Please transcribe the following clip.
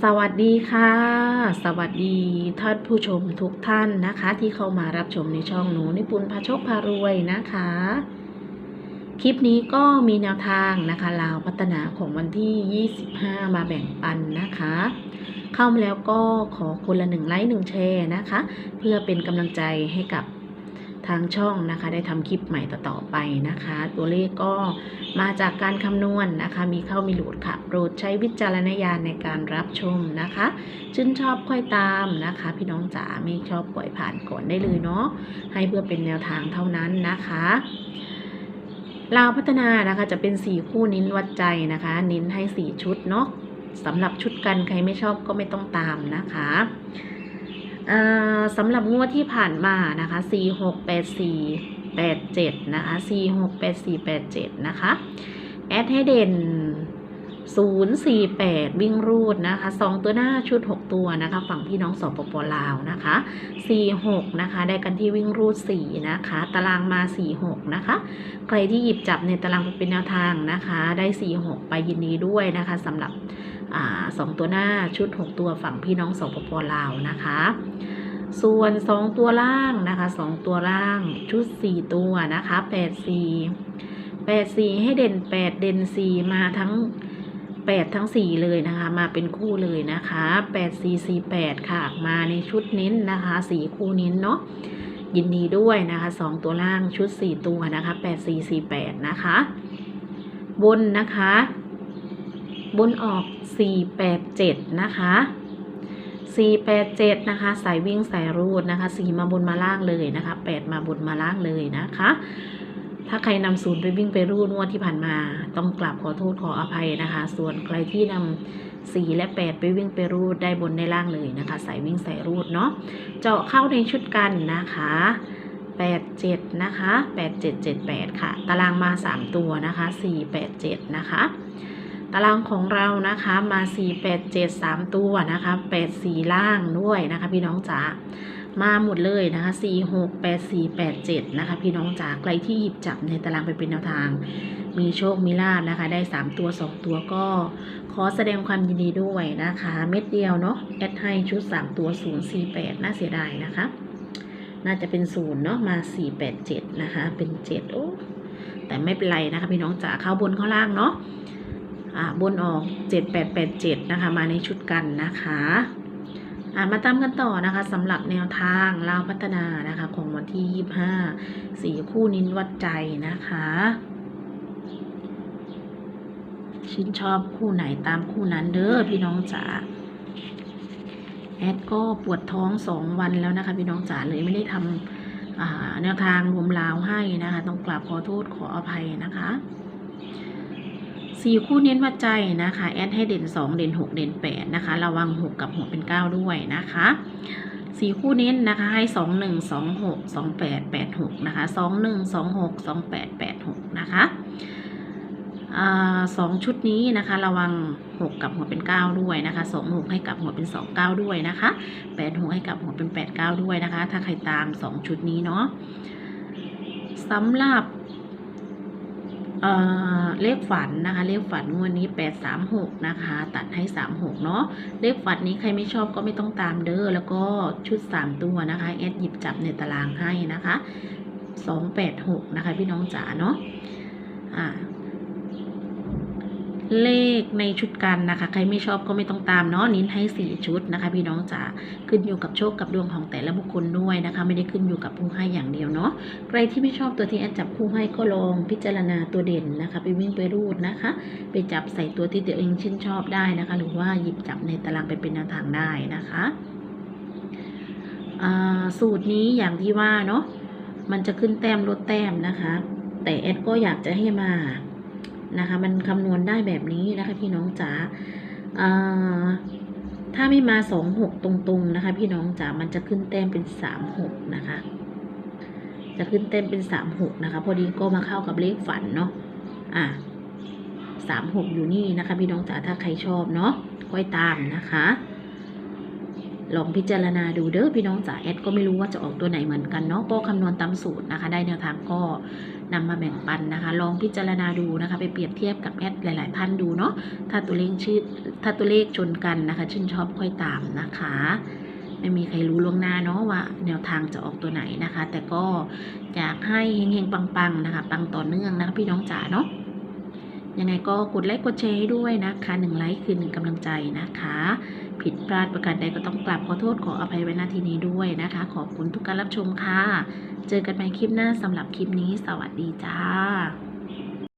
สวัสดีค่ะ สวัสดีท่านผู้ชมทุกท่านนะคะ ที่เข้ามารับชมในช่องหนูนิปุนพาโชคพารวยนะคะ คลิปนี้ก็มีแนวทางนะคะลาวพัฒนาของวันที่ 25 มาแบ่งปันนะคะ เข้ามาแล้วก็ขอคนละหนึ่งไลค์หนึ่งแชร์นะคะ เพื่อเป็นกำลังใจให้กับ ทางช่องนะคะ ได้ทำคลิปใหม่ต่อๆไปนะคะ ตัวเลขก็มาจากการคำนวณนะคะ มีเข้ามีหลุดค่ะ โปรดใช้วิจารณญาณในการรับชมนะคะ ชื่นชอบค่อยตามนะคะ พี่น้องจ๋าไม่ชอบปล่อยผ่านก่อนได้เลยเนาะให้เพื่อเป็นแนวทางเท่านั้นนะคะลาวพัฒนานะคะจะเป็น 4 คู่นิ้นวัดใจนะคะเน้นให้ 4 ชุดเนาะสำหรับชุดกันใครไม่ชอบก็ไม่ต้องตามนะคะ สำหรับงวดที่ผ่านมานะคะ 4 6 8 4 8 7 นะคะ 4 6 8 4 8 7 นะคะ แอดให้เด่น 0 4 8 วิ่งรูดนะคะ 2 ตัวหน้าชุด 6 ตัวนะคะ ฝั่งพี่น้องสปปลาวนะคะ 4 6 นะคะ ได้กันที่วิ่งรูด 4 นะคะ ตารางมา 4 6 นะคะ ใครที่หยิบจับในตารางเป็นแนวทางนะคะ ได้ 4 6 ไปยินดีด้วยนะคะสำหรับ สองตัวหน้าชุด 6 ตัวฝั่งพี่น้องสปปลาวนะคะ ส่วน 2 ตัวล่างนะคะ 2 ตัวล่างชุด 4 ตัวนะคะ 8 4 8 4 ให้เด่น 8 เด่น 4 มาทั้ง 8 ทั้ง 4 เลยนะคะ มาเป็นคู่เลยนะคะ 8 4 4 8 ค่ะ มาในชุดเน้นนะคะ 4 คู่เน้นเนาะยินดีด้วยนะคะ 2 ตัวล่างชุด 4 ตัวนะคะ 8 4 4 8 นะคะ บนนะคะ บนออก 4 8 7 นะคะ 4 8 7 นะคะ สายวิ่งสายรูดนะคะ 4 มาบนมาล่างเลยนะคะ 8 มาบนมาล่างเลยนะคะ ถ้าใครนำศูนย์ไปวิ่งไปรูดงวดที่ผ่านมา ต้องกลับขอโทษขออภัยนะคะ ส่วนใครที่นำ4 และ 8 ไปวิ่งไปรูดได้บนได้ล่างเลยนะคะสายวิ่งสายรูดเนาะเจาะเข้าในชุดกันนะคะ 8 7 นะคะ 8 7 7 8 ค่ะ ตารางมา 3 ตัวนะคะ 4 8 7 นะคะ ตารางของเรานะคะมา 4 8 7 3 ตัวนะคะ8 4 ล่างด้วยนะคะ พี่น้องจ๋ามาหมดเลยนะคะ4 6 8 4 8 7นะคะ พี่น้องจ๋าใครที่หยิบจับในตารางไปเป็นแนวทาง มีโชคมีลาบนะคะ ได้ 3 ตัว 2 ตัวก็ขอแสดงความยินดีด้วยนะคะ เม็ดเดียวเนาะแอดให้ชุด 3 ตัว 0 4 8 น่าเสียดายนะคะ น่าจะเป็น0เนาะมา 4 8 7 นะคะ เป็น 7 โอ้แต่ไม่เป็นไรนะคะ พี่น้องจ๋าเข้าบนเข้าล่างเนาะ อ่าบนออก 7887 นะคะ มาในชุดกันนะคะอ่ามาตามกันต่อนะคะสำหรับแนวทางลาวพัฒนานะคะของวันที่ 25 สี่คู่นิ้นวัดใจนะคะชื่นชอบคู่ไหนตามคู่นั้นเด้อพี่น้องจ๋าแอดก็ปวดท้องสองวันแล้วนะคะพี่น้องจ๋าเลยไม่ได้ทำแนวทางรวมลาวให้นะคะ ต้องกราบขอโทษขออภัยนะคะ สี่คู่เน้นวัดใจนะคะ แอดให้เด่นสองเด่นหกเด่นแปดนะคะ ระวังหกกับหัวเป็นเก้าด้วยนะคะสี่คู่เน้นนะคะ ให้สองหนึ่งสองหกสองแปดแปดหกนะคะสองหนึ่งสองหกสองแปดแปดหกนะคะสองชุดนี้นะคะ ระวังหกกับหัวเป็นเก้าด้วยนะคะสองหกให้กับหัวเป็นสองเก้าด้วยนะคะแปดหกให้กับหัวเป็นแปดเก้าด้วยนะคะ ถ้าใครตามสองชุดนี้เนาะสำหรับ เลขฝันนะคะ เลขฝันงวดนี้ 836 นะคะ ตัดให้ 36 เนาะเลขฝันนี้ใครไม่ชอบก็ไม่ต้องตามเด้อแล้วก็ชุด 3 ตัวนะคะแอดหยิบจับในตารางให้นะคะ 286 นะคะ พี่น้องจ๋าเนาะอ่า เลขในชุดกันนะคะ ใครไม่ชอบก็ไม่ต้องตามเนาะนิ้นให้ 4 ชุดนะคะ พี่น้องจ๋าขึ้นอยู่กับโชคกับดวงของแต่ละบุคคลด้วยนะคะ ไม่ได้ขึ้นอยู่กับผู้ให้อย่างเดียวเนาะใครที่ไม่ชอบตัวที่แอดจับคู่ให้ก็ลองพิจารณาตัวเด่นนะคะ ไปวิ่งไปรูดนะคะ ไปจับใส่ตัวที่ตัวเองชื่นชอบได้นะคะ หรือว่าหยิบจับในตารางไปเป็นแนวทางได้นะคะสูตรนี้อย่างที่ว่าเนาะมันจะขึ้นแต้มลดแต้มนะคะ แต่แอดก็อยากจะให้มา นะคะ มันคำนวณได้แบบนี้นะคะพี่น้องจ๋าอ่าถ้าไม่มาสองหกตรงๆนะคะ พี่น้องจ๋ามันจะขึ้นแต้มเป็นสามหกนะคะ จะขึ้นเต็มเป็นสามหกนะคะ พอดีก็มาเข้ากับเลขฝันเนาะอะสามหกอยู่นี่นะคะ พี่น้องจ๋าถ้าใครชอบเนาะค่อยตามนะคะ ลองพิจารณาดูเด้อพี่น้องจ๋าแอดก็ไม่รู้ว่าจะออกตัวไหนเหมือนกันเนาะก็คำนวณตามสูตรนะคะ ได้แนวทางก็นำมาแบ่งปันนะคะ ลองพิจารณาดูนะคะ ไปเปรียบเทียบกับแอดหลาย ๆ ท่านดูเนาะถ้าตัวเลขชื่อถ้าตัวเลขชนกันนะคะ ชื่นชอบค่อยตามนะคะ ไม่มีใครรู้ล่วงหน้าเนาะว่า แนวทางจะออกตัวไหนนะคะ แต่ก็อยากให้เฮงๆปังๆนะคะ ปังต่อเนื่องนะคะพี่น้องจ๋าเนาะ ยังไงก็กดไลค์กดแชร์ให้ด้วยนะคะหนึ่งไลค์คือหนึ่งกำลังใจนะคะ ผิดพลาดประการใดก็ต้องกลับขอโทษขออภัยไว้ณที่นี้ด้วยนะคะ ขอบคุณทุกการรับชมค่ะ เจอกันใหม่คลิปหน้าสำหรับคลิปนี้ สวัสดีจ้า